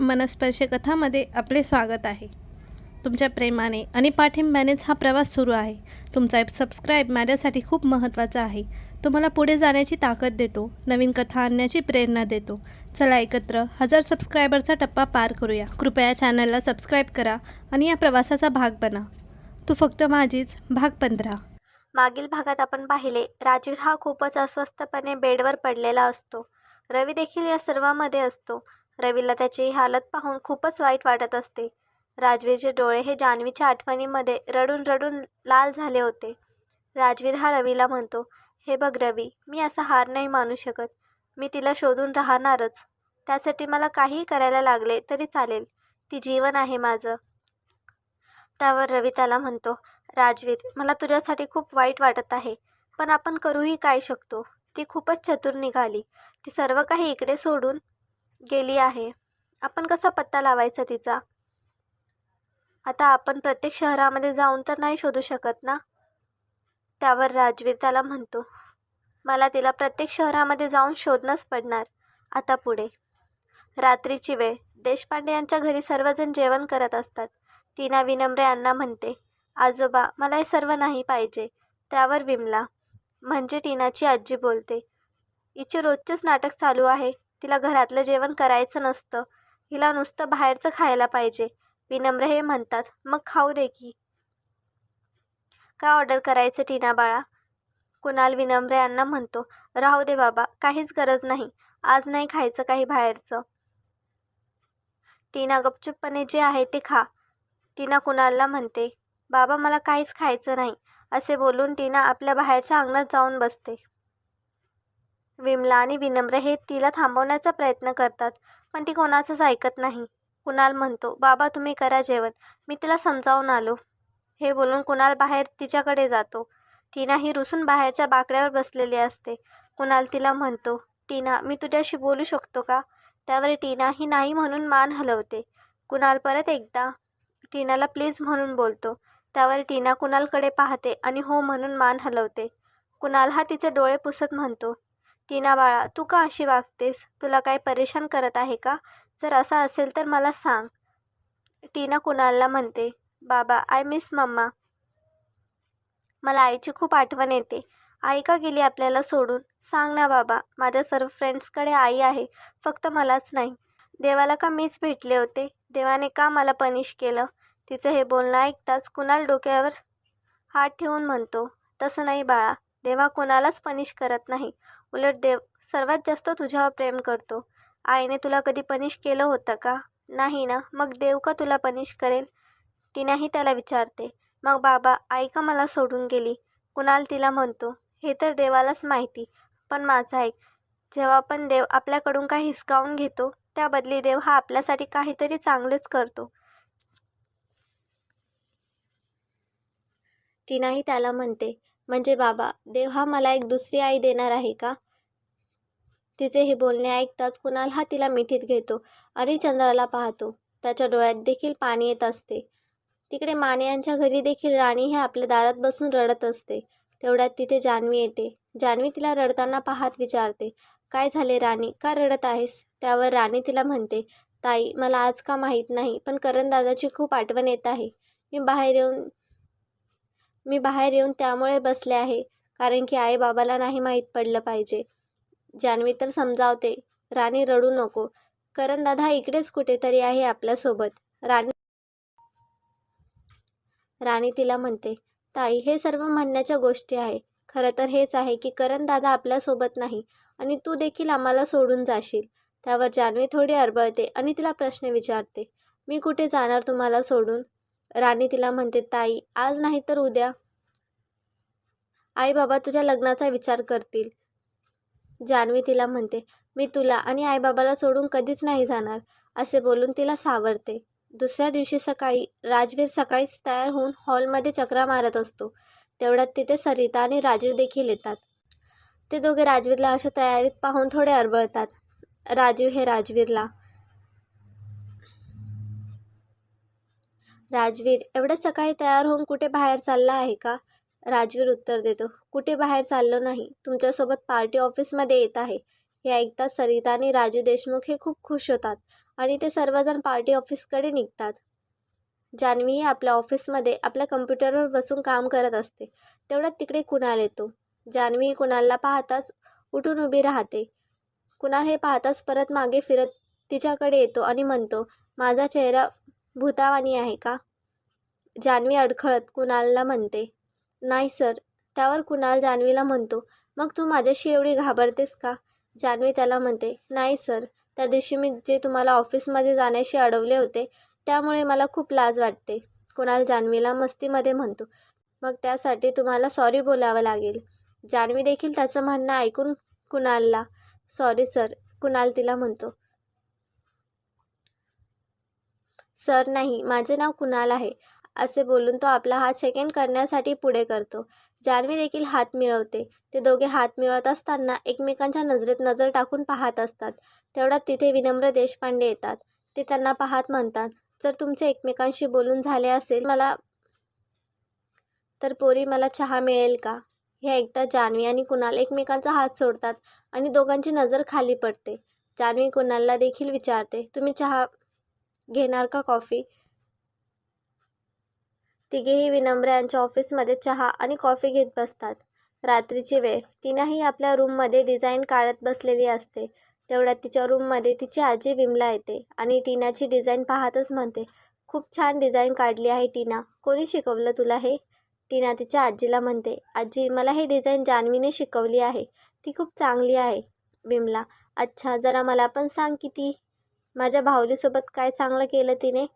मनस्पर्श कथामध्ये आपले स्वागत आहे. तुमच्या प्रेमाने आणि पाठिंब्यानेच हा प्रवास सुरू आहे. तुमचा सबस्क्राईब माझ्यासाठी खूप महत्त्वाचा आहे. तो मला पुढे जाण्याची ताकद देतो नवीन कथा आणण्याची प्रेरणा देतो. चला एकत्र हजार सबस्क्रायबरचा टप्पा पार करूया. कृपया चॅनलला सबस्क्राईब करा आणि या प्रवासाचा भाग बना. तू फक्त माझीच भाग पंधरा. मागील भागात आपण पाहिले राजवीर हा खूपच अस्वस्थपणे बेडवर पडलेला असतो. रवी देखील या सर्वामध्ये असतो. रवीला त्याची हालत पाहून खूपच वाईट वाटत असते. राजवीरचे डोळे हे जान्हवीच्या आठवणीमध्ये रडून रडून लाल झाले होते. राजवीर हा रवीला म्हणतो हे बघ रवी मी असा हार नाही मानू शकत. मी तिला शोधून राहणारच. त्यासाठी मला काहीही करायला लागले तरी चालेल. ती जीवन आहे माझं. त्यावर रवी त्याला म्हणतो राजवीर मला तुझ्यासाठी खूप वाईट वाटत आहे पण आपण करूही काय शकतो? ती खूपच चतुर निघाली. ती सर्व काही इकडे सोडून गेली आहे. आपण कसा पत्ता लावायचा तिचा? आता आपण प्रत्येक शहरामध्ये जाऊन तर नाही शोधू शकत ना? त्यावर राजवीर त्याला म्हणतो मला तिला प्रत्येक शहरामध्ये जाऊन शोधणंच पडणार. आता पुढे. रात्रीची वेळ. देशपांडे यांच्या घरी सर्वजण जेवण करत असतात. टीना विनम्रे यांना म्हणते आजोबा मला हे सर्व नाही पाहिजे. त्यावर विमला म्हणजे टीनाची आजी बोलते हिचे रोजचेच नाटक चालू आहे. तिला घरातलं जेवण करायचं नसतं. हिला नुसतं बाहेरचं खायला पाहिजे. विनम्र हे म्हणतात. मग खाऊ दे की. का ऑर्डर करायचं टीना बाळा? कुणाल विनम्र यांना म्हणतो. राहू दे बाबा काहीच गरज नाही. आज नाही खायचं काही बाहेरचं. टीना गपचूपपणे जे आहे ते खा. टीना कुणालला म्हणते. बाबा मला काहीच खायचं नाही. असे बोलून टीना आपल्या बाहेरच्या अंगणात जाऊन बसते. विमला आणि विनम्र हे तिला थांबवण्याचा प्रयत्न करतात पण ती कोणाचंच ऐकत नाही. कुणाल म्हणतो बाबा तुम्ही करा जेवण. मी तिला समजावून आलो. हे बोलून कुणाल बाहेर तिच्याकडे जातो. टीना ही रुसून बाहेरच्या बाकड्यावर बसलेली असते. कुणाल तिला म्हणतो टीना मी तुझ्याशी बोलू शकतो का? त्यावर टीना ही नाही म्हणून मान हलवते. कुणाल परत एकदा टीनाला प्लीज म्हणून बोलतो. त्यावर टीना कुणालकडे पाहते आणि हो म्हणून मान हलवते. कुणाल हा तिचे डोळे पुसत म्हणतो टीना बाळा तू का अशी वागतेस? तुला काय परेशान करत आहे का? जर असं असेल तर मला सांग. टीना कुणालला म्हणते बाबा आय मिस मम्मा मला आईची खूप आठवण येते. आई का गेली आपल्याला सोडून? सांग ना बाबा माझ्या सर्व फ्रेंड्सकडे आई आहे फक्त मलाच नाही. देवाला का मीच भेटले होते? देवाने का मला पनिश केलं? तिचं हे बोलणं ऐकताच कुणाल डोक्यावर हात ठेवून म्हणतो तसं नाही बाळा देवा कुणालाच पनिश करत नाही. उलट देव सर्वात जास्त तुझ्यावर प्रेम करतो. आईने तुला कधी पनिश केलं होतं का? नाही ना. मग देव का तुला पनिश करेल? तिनंही त्याला विचारते. मग बाबा आई का मला सोडून गेली? कुणाल तिला म्हणतो. हे तर देवालाच माहिती. पण माझं ऐक जेव्हा पण देव आपल्याकडून काही हिसकावून घेतो त्या बदली देव हा आपल्यासाठी काहीतरी चांगलेच करतो. तिनाही त्याला म्हणते म्हणजे बाबा देव हा मला एक दुसरी आई देणार आहे का? तिचे हे बोलणे ऐकताच कुणाल हा तिला मिठीत घेतो आणि चंद्राला पाहतो. त्याच्या डोळ्यात देखील पाणी येत असते. तिकडे माने यांच्या घरी देखील राणी हे आपल्या दारात बसून रडत असते. तेवढ्यात तिथे जान्हवी येते. जान्हवी तिला रडताना पाहत विचारते काय झाले राणी? का रडत आहेस? त्यावर राणी तिला म्हणते ताई मला आज का माहीत नाही पण करण दादाची खूप आठवण येत आहे. मी बाहेर येऊन मी बाहेर येऊन त्यामुळे बसले आहे कारण की आई बाबाला नाही माहीत पडलं पाहिजे. जान्हवी तर समजावते राणी रडू नको. करण दादा इकडेच कुठेतरी आहे आपल्यासोबत राणी राणी तिला म्हणते ताई हे सर्व म्हणण्याच्या गोष्टी आहे. खरं तर हेच आहे की करण दादा आपल्यासोबत नाही आणि तू देखील आम्हाला सोडून जाशील. त्यावर जान्हवी थोडी अरबळते आणि तिला प्रश्न विचारते मी कुठे जाणार तुम्हाला सोडून? राणी तिला म्हणते ताई आज नाही तर उद्या. आई बाबा तुझ्या लग्नाचा विचार करतील. जान्हवी तिला म्हणते मी तुला आणि आईबाबाला सोडून कधीच नाही जाणार असे बोलून तिला सावरते. दुसऱ्या दिवशी सकाळी राजवीर सकाळीच तयार होऊन हॉलमध्ये चक्रा मारत असतो. तेवढ्यात तिथे सरिता आणि राजीव देखील येतात. ते दोघे राजवीरला अशा तयारीत पाहून थोडे अरबळतात. राजीव हे राजवीरला राजवीर एवढ्या सकाळी तयार होऊन कुठे बाहेर चालला आहे का? राजवीर उत्तर देतो. कुठे बाहेर चाललो नाही. तुमच्यासोबत पार्टी ऑफिसमध्ये येत आहे. हे ऐकताच सरिता आणि राजू देशमुख हे खूप खुश होतात आणि ते सर्वजण पार्टी ऑफिसकडे निघतात. जान्हवीही आपल्या ऑफिसमध्ये आपल्या कम्प्युटरवर बसून काम करत असते. तेवढ्यात तिकडे कुणाल येतो? जान्हवी कुणालला पाहताच उठून उभी राहते. कुणाल हे पाहताच परत मागे फिरत तिच्याकडे येतो आणि म्हणतो माझा चेहरा भूतावानी आहे का? जान्हवी अडखळत कुणालला म्हणते. नाही सर. त्यावर कुणाल जान्हवीला म्हणतो. मग तू माझ्याशी एवढी घाबरतेस का? जान्हवी त्याला म्हणते. नाही सर. त्या दिवशी मी जे तुम्हाला ऑफिसमध्ये जाण्याशी अडवले होते त्यामुळे मला खूप लाज वाटते. कुणाल जान्हवीला मस्तीमध्ये म्हणतो. मग त्यासाठी तुम्हाला सॉरी बोलावं लागेल. जान्हवी देखील त्याचं म्हणणं ऐकून कुणालला सॉरी सर कुणाल तिला म्हणतो. सर नाही माझे नाव कुणाल आहे असे बोलून तो आपला हात सेकंड करण्यासाठी पुढे करतो. जान्हवी देखील हात मिळवते. ते दोघे हात मिळवत असताना एकमेकांच्या नजरेत नजर टाकून पाहत असतात. तेवढ्यात तिथे विनम्र देशपांडे येतात. ते त्यांना पाहत म्हणतात जर तुमचे एकमेकांशी बोलून झाले असेल मला तर पोरी मला चहा मिळेल का? हे एकदा जान्हवी आणि कुणाल एकमेकांचा हात सोडतात आणि दोघांची नजर खाली पडते. जान्हवी कुणालला देखील विचारते तुम्ही चहा घेणार का कॉफी तिघेही विनम्र यांच्या ऑफिसमध्ये चहा आणि कॉफी घेत बसतात. रात्रीची वेळ. तिनंही आपल्या रूममध्ये डिझाईन काढत बसलेली असते. तेवढ्यात तिच्या रूममध्ये तिची आजी विमला येते आणि टीनाची डिझाईन पाहतच म्हणते खूप छान डिझाईन काढली आहे टीना. कोणी शिकवलं तुला हे? टीना तिच्या आजीला म्हणते आजी मला हे डिझाईन जान्हवीने शिकवली आहे. ती खूप चांगली आहे. विमला अच्छा जरा मला पण सांग किती माझ्या भावलीसोबत काय चांगलं केलं तिने?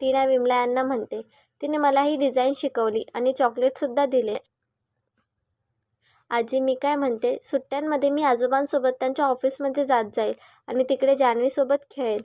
टीना विमला यांना म्हणते तिने मला ही डिझाईन शिकवली आणि चॉकलेटसुद्धा दिले. आजी मी काय म्हणते सुट्ट्यांमध्ये मी आजोबांसोबत त्यांच्या ऑफिसमध्ये जात जाईल आणि तिकडे जान्हवीसोबत खेळेल.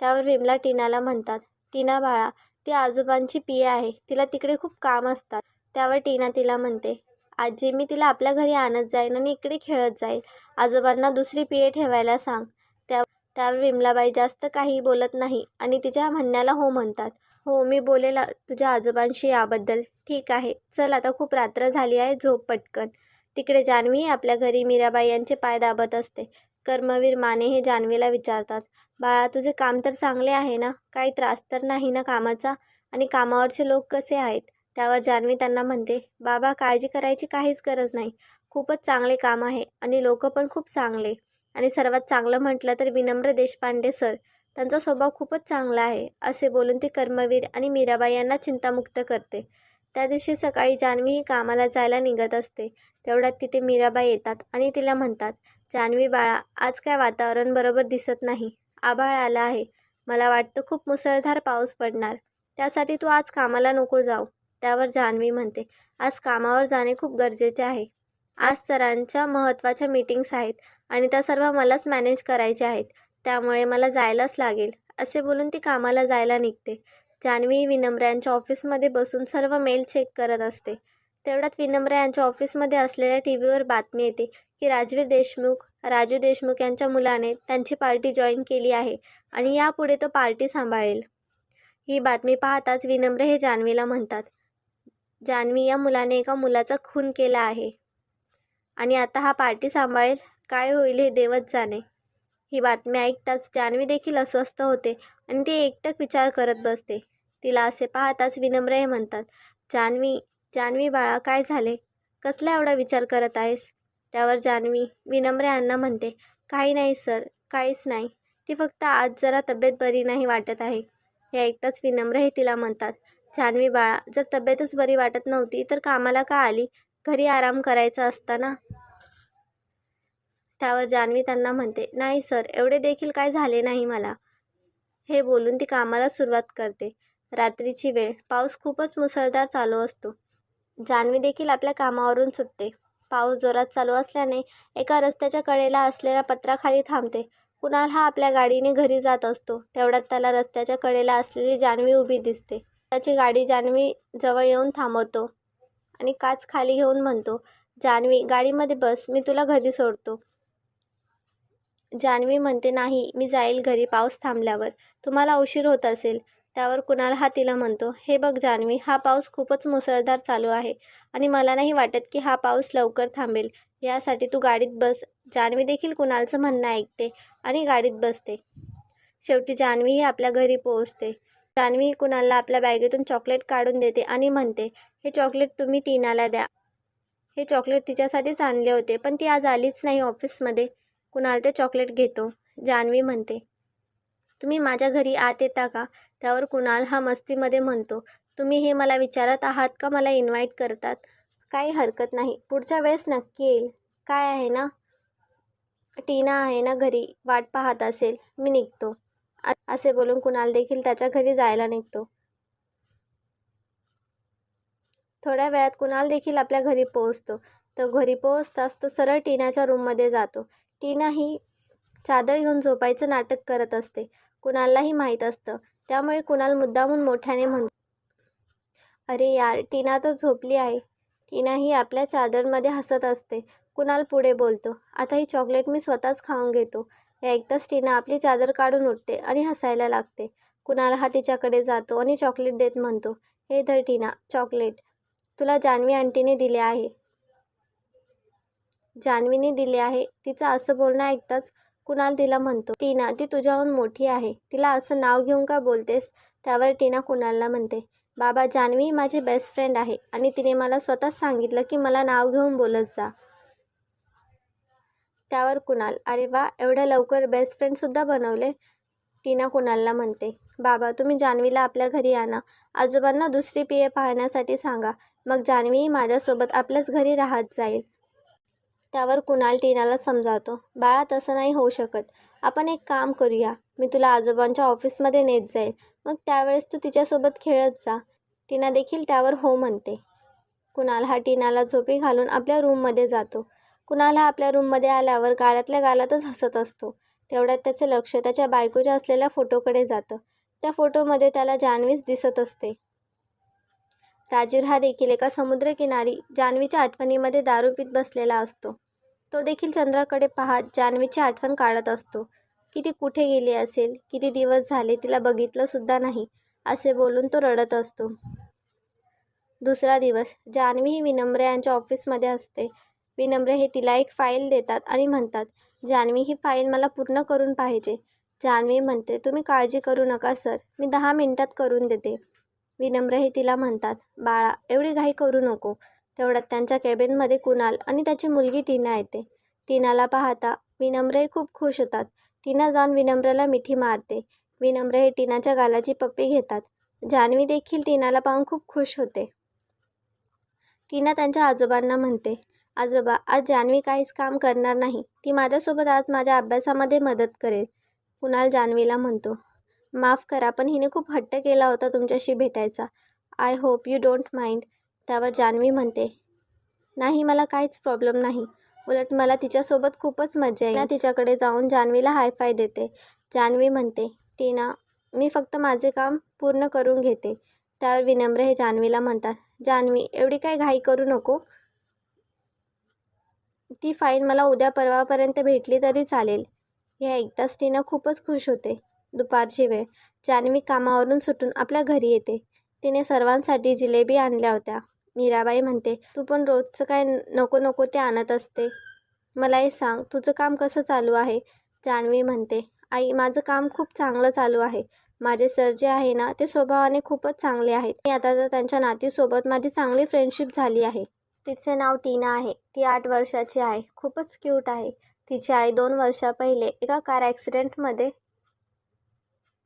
त्यावर विमला टीनाला म्हणतात टीना बाळा ती आजोबांची पिये आहे तिला तिकडे खूप काम असतात. त्यावर टीना तिला म्हणते आजी मी तिला आपल्या घरी आणत जाईन आणि इकडे खेळत जाईल. आजोबांना दुसरी पिये ठेवायला सांग. त्या त्यावर विमलाबाई जास्त काही बोलत नाही आणि तिच्या म्हणण्याला हो म्हणतात. हो मी बोलेल तुझ्या आजोबांशी याबद्दल. ठीक आहे. चल आता खूप रात्र झाली आहे. झोप पटकन. तिकडे जान्हवी आपल्या घरी मीराबाई यांचे पाय दाबत असते. कर्मवीर माने हे जान्हवीला विचारतात बाळा तुझे काम तर चांगले आहे ना? काही त्रास तर नाही ना कामाचा? आणि कामावरचे लोक कसे आहेत? त्यावर जान्हवी त्यांना म्हणते बाबा काळजी करायची काहीच गरज नाही. खूपच चांगले काम आहे आणि लोक पण खूप चांगले. आणि सर्वात चांगलं म्हटलं तर विनम्र देशपांडे सर. त्यांचा स्वभाव खूपच चांगला आहे असे बोलून ती कर्मवीर आणि मीराबाई यांना चिंतामुक्त करते. त्या दिवशी सकाळी जान्हवी ही कामाला जायला निघत असते. तेवढ्यात तिथे मीराबाई येतात आणि तिला म्हणतात जान्हवी बाळा आज काय वातावरण बरोबर दिसत नाही. आभाळ आला आहे. मला वाटतं खूप मुसळधार पाऊस पडणार. त्यासाठी तू आज कामाला नको जाऊ. त्यावर जान्हवी म्हणते आज कामावर जाणे खूप गरजेचे आहे. आज सरांच्या महत्त्वाच्या मीटिंग्स आहेत आणि त्या सर्व मलाच मॅनेज करायच्या आहेत. त्यामुळे मला जायलाच लागेल. असे बोलून ती कामाला जायला निघते. जान्हवी विनम्र यांच्या ऑफिसमध्ये बसून सर्व मेल चेक करत असते. तेवढ्यात विनम्र यांच्या ऑफिसमध्ये असलेल्या टी व्हीवर बातमी येते की राजवीर देशमुख राजू देशमुख यांच्या मुलाने त्यांची पार्टी जॉईन केली आहे आणि यापुढे तो पार्टी सांभाळेल. ही बातमी पाहताच विनम्र हे जान्हवीला म्हणतात. जान्हवी या मुलाने एका मुलाचा खून केला आहे. आणि आता हा पार्टी सांभाळेल. काय होईल हे देवच जाणे. ही बातमी ऐकताच जान्हवी देखील अस्वस्थ होते आणि ती एकटक विचार करत बसते. तिला असे पाहताच विनम्र हे म्हणतात जान्हवी जान्हवी बाळा काय झाले? कसला एवढा विचार करत आहेस? त्यावर जान्हवी विनम्र यांना म्हणते काही नाही सर काहीच नाही. ती फक्त आज जरा तब्येत बरी नाही वाटत आहे. हे ऐकताच विनम्र हे तिला म्हणतात जान्हवी बाळा जर तब्येतच बरी वाटत नव्हती तर कामाला का आली? घरी आराम करायचा असता ना त्यावर जान्हवी त्यांना म्हणते नाही सर एवढे देखील काय झाले नाही मला. हे बोलून ती कामाला सुरुवात करते. रात्रीची वेळ. पाऊस खूपच मुसळधार चालू असतो. जान्हवी देखील आपल्या कामावरून सुटते. पाऊस जोरात चालू असल्याने एका रस्त्याच्या कडेला असलेल्या पत्राखाली थांबते. कुणाल हा आपल्या गाडीने घरी जात असतो. तेवढ्यात त्याला रस्त्याच्या कडेला असलेली जान्हवी उभी दिसते. त्याची गाडी जान्हवी जवळ येऊन थांबवतो. आणि काच खाली घेऊन म्हणतो जान्हवी गाडीमध्ये बस मी तुला घरी सोडतो. जान्हवी म्हणते नाही मी जाईल घरी पाऊस थांबल्यावर. तुम्हाला उशीर होत असेल. त्यावर कुणाल हा तिला म्हणतो हे बघ जान्हवी हा पाऊस खूपच मुसळधार चालू आहे आणि मला नाही वाटत की हा पाऊस लवकर थांबेल. यासाठी तू गाडीत बस. जान्हवी देखील कुणालचं म्हणणं ऐकते आणि गाडीत बसते. शेवटी जान्हवीही आपल्या घरी पोहोचते. जान्हवी कुणालला आपल्या बॅगेतून चॉकलेट काढून देते आणि म्हणते हे चॉकलेट तुम्ही टीनाला द्या. हे चॉकलेट तिच्यासाठीच आणले होते पण ती आज आलीच नाही ऑफिसमध्ये कुणाल ते चॉकलेट घेतो. जान्हवी म्हणते तुम्ही माझ्या घरी आत येता का? त्यावर कुणाल हा मस्तीमध्ये म्हणतो तुम्ही हे मला विचारत आहात का? मला इन्व्हाइट करतात. काही हरकत नाही. पुढच्या वेळेस नक्की येईल. काय आहे ना? टीना आहे ना घरी. वाट पाहत असेल. मी निघतो. असे बोलून कुणाल देखील त्याच्या घरी जायला निघतो. थोड्या वेळात कुणाल देखील आपल्या घरी पोहोचतो. तर घरी पोहोचताच तो सरळ टीनाच्या रूममध्ये जातो. टीना ही चादर घेऊन झोपायचं नाटक करत असते. कुणाललाही माहीत असतं. त्यामुळे कुणाल मुद्दामून मोठ्याने म्हणतो अरे यार टीना तर झोपली आहे. टीना ही आपल्या चादरमध्ये हसत असते. कुणाल पुढे बोलतो आता ही चॉकलेट मी स्वतःच खाऊन घेतो. हे एकदाच टीना आपली चादर काढून उठते आणि हसायला लागते. कुणाल हा तिच्याकडे जातो आणि चॉकलेट देत म्हणतो हे धर टीना चॉकलेट तुला जान्हवी आंटीने दिले आहे. जान्हवीने दिले आहे. तिचं असं बोलणं ऐकताच कुणाल तिला म्हणतो टीना ती तुझ्याहून मोठी आहे. तिला असं नाव घेऊन का बोलतेस? त्यावर टीना कुणालला म्हणते बाबा जान्हवी माझी बेस्ट फ्रेंड आहे आणि तिने मला स्वतःच सांगितलं की मला नाव घेऊन बोलत जा. त्यावर कुणाल? अरे वा एवढ्या लवकर बेस्ट फ्रेंडसुद्धा बनवले? टीना कुणालला म्हणते. बाबा तुम्ही जान्हवीला आपल्या घरी आणा. आजोबांना दुसरी पिये पाहण्यासाठी सांगा. मग जान्हवीही माझ्यासोबत आपल्याच घरी राहत जाईल. त्यावर कुणाल टीनाला समजावतो. बाळा तसं नाही होऊ शकत. आपण एक काम करूया. मी तुला आजोबांच्या ऑफिसमध्ये नेत जाईल. मग त्यावेळेस तू तिच्यासोबत खेळत जा. टीना देखील त्यावर हो म्हणते. कुणाल हा टीनाला झोपी घालून आपल्या रूममध्ये जातो. कुणाला आपल्या रूममध्ये आल्यावर गालातल्या गालातच हसत असतो. तेवढ्यात त्याचे लक्ष त्याच्या बायकोच्या असलेल्या फोटोकडे जातं. त्या फोटोमध्ये त्याला जान्हवीच दिसत असते. राजीव हा देखील एका समुद्रकिनारी जान्हवीच्या आठवणीमध्ये दारू पीत बसलेला असतो. तो देखील चंद्राकडे पाहत जान्हवीची आठवण काढत असतो. की ती कुठे गेली असेल किती दिवस झाले तिला बघितलं सुद्धा नाही असे बोलून तो रडत असतो. दुसरा दिवस जान्हवी ही विनम्र यांच्या ऑफिसमध्ये असते. विनम्र हे तिला एक फाईल देतात आणि म्हणतात जान्हवी ही फाईल मला पूर्ण करून पाहिजे. जान्हवी म्हणते तुम्ही काळजी करू नका सर मी दहा मिनिटात करून देते. विनम्र हे तिला म्हणतात बाळा एवढी घाई करू नको. तेवढ्यात त्यांच्या केबिनमध्ये कुणाल आणि त्याची मुलगी टीना येते. टीनाला पाहता विनम्रही खूप खुश होतात. टीना जाऊन विनम्रला मिठी मारते. विनम्र हे टीनाच्या गालाची पप्पी घेतात. जान्हवी देखील टीनाला पाहून खूप खुश होते. टीना त्यांच्या आजोबांना म्हणते आजोबा आज जान्हवी काहीच काम करणार नाही. ती माझ्यासोबत आज माझ्या अभ्यासामध्ये मदत करेल. कुणाल जान्हवीला म्हणतो माफ करा पण हिने खूप हट्ट केला होता तुमच्याशी भेटायचा. I hope you don't mind त्यावर जान्हवी म्हणते नाही मला काहीच प्रॉब्लेम नाही. उलट मला तिच्यासोबत खूपच मजा येईल. तिच्याकडे जाऊन जान्हवीला हायफाय देते. जान्हवी म्हणते टीना मी फक्त माझे काम पूर्ण करून घेते. त्यावर विनम्र हे जान्हवीला म्हणतात जान्हवी एवढी काही घाई करू नको. ती फाईल मला उद्या परवापर्यंत भेटली तरी चालेल. या एकदाच टीना खूपच खुश होते. दुपारची वेळ. जान्हवी कामावरून सुटून आपल्या घरी येते. तिने सर्वांसाठी जिलेबी आणल्या होत्या. मीराबाई म्हणते तू पण रोजचं काय नको नको ते आणत असते. मला हे सांग तुझं काम कसं चालू आहे? जान्हवी म्हणते आई माझं काम खूप चांगलं चालू आहे. माझे सर जे आहे ना ते स्वभावाने खूपच चांगले आहेत. आणि आता तर त्यांच्या नातीसोबत माझी चांगली फ्रेंडशिप झाली आहे. तिचे नाव टीना आहे. ती आठ वर्षाची आहे. खूपच क्यूट आहे. तिची आई दोन वर्षा पहिले एका कार ॲक्सिडेंटमध्ये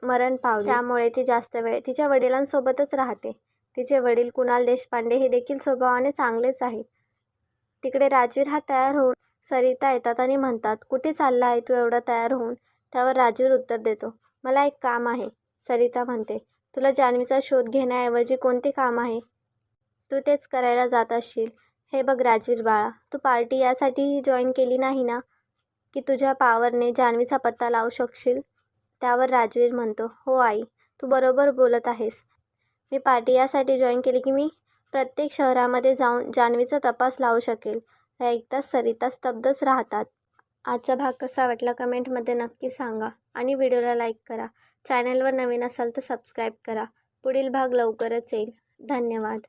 मरण पावले. त्यामुळे ती जास्त वेळ तिच्या वडिलांसोबतच राहते. तिचे वडील कुणाल देशपांडे हे देखील स्वभावाने चांगलेच आहे तिकडे राजवीर हा तयार होऊन सरिता येतात आणि म्हणतात कुठे चालला आहे तू एवढा तयार होऊन? त्यावर राजवीर उत्तर देतो मला एक काम आहे. सरिता म्हणते तुला जान्हवीचा शोध घेण्याऐवजी कोणते काम आहे? तू तेच करायला जात असशील. हे बघ राजवीर बाळा तू पार्टी यासाठी जॉईन केली नाही ना? की तुझ्या पावरने जान्हवीचा पत्ता लावू शकशील? त्यावर राजवीर म्हणतो हो आई तू बरोबर बोलत आहेस. मी पार्टी यासाठी जॉईन केली की मी प्रत्येक शहरामध्ये जाऊन जान्हवीचा तपास लावू शकेल. या एकदाच सरिता स्तब्धच राहतात. आजचा भाग कसा वाटला कमेंटमध्ये नक्की सांगा आणि व्हिडिओला लाईक करा. चॅनलवर नवीन असाल तर सबस्क्राईब करा. पुढील भाग लवकरच येईल. धन्यवाद.